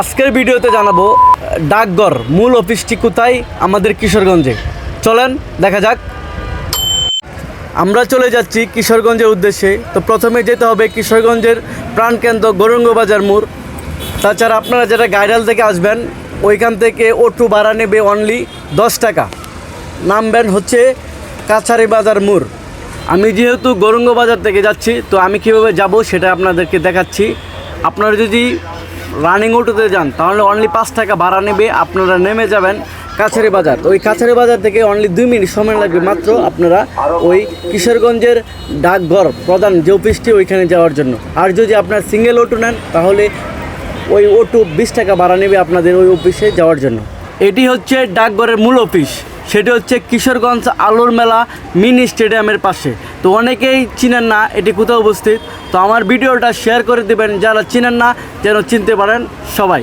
আজকের ভিডিওতে জানাব, ডাকঘর মূল অফিসটি কোথায় আমাদের কিশোরগঞ্জে। চলেন, দেখা যাক। আমরা চলে যাচ্ছি কিশোরগঞ্জের উদ্দেশ্যে। তো প্রথমে যেতে হবে কিশোরগঞ্জের প্রাণকেন্দ্র গৌরঙ্গ বাজার মোড়। তাছাড়া আপনারা যারা গাইডাল থেকে আসবেন, ওইখান থেকে অটো ভাড়া নেবে অনলি দশ টাকা। নামবেন হচ্ছে কাছারি বাজার মোড়। আমি যেহেতু গৌরঙ্গ বাজার থেকে যাচ্ছি, তো আমি কীভাবে যাব সেটা আপনাদেরকে দেখাচ্ছি। আপনারা যদি রানিং অটোতে যান, তাহলে অনলি পাঁচ টাকা ভাড়া নেবে, আপনারা নেমে যাবেন কাছারি বাজার। ওই কাছারি বাজার থেকে অনলি দুই মিনিট সময় লাগবে মাত্র আপনারা ওই কিশোরগঞ্জের ডাকঘর, প্রধান যে অফিসটি ওইখানে যাওয়ার জন্য। আর যদি আপনার সিঙ্গেল অটো নেন, তাহলে ওই অটো বিশ টাকা ভাড়া নেবে আপনাদের ওই অফিসে যাওয়ার জন্য। এটি হচ্ছে ডাকঘরের মূল অফিস সেটি হচ্ছে কিশোরগঞ্জ আলোর মেলা মিনি স্টেডিয়ামের পাশে। তো অনেকেই চিনেন না, এটি কোথাও উপস্থিত? তো আমার ভিডিওটা শেয়ার করে দেবেন, যারা চিনেন না, যেন চিনতে পারেন সবাই।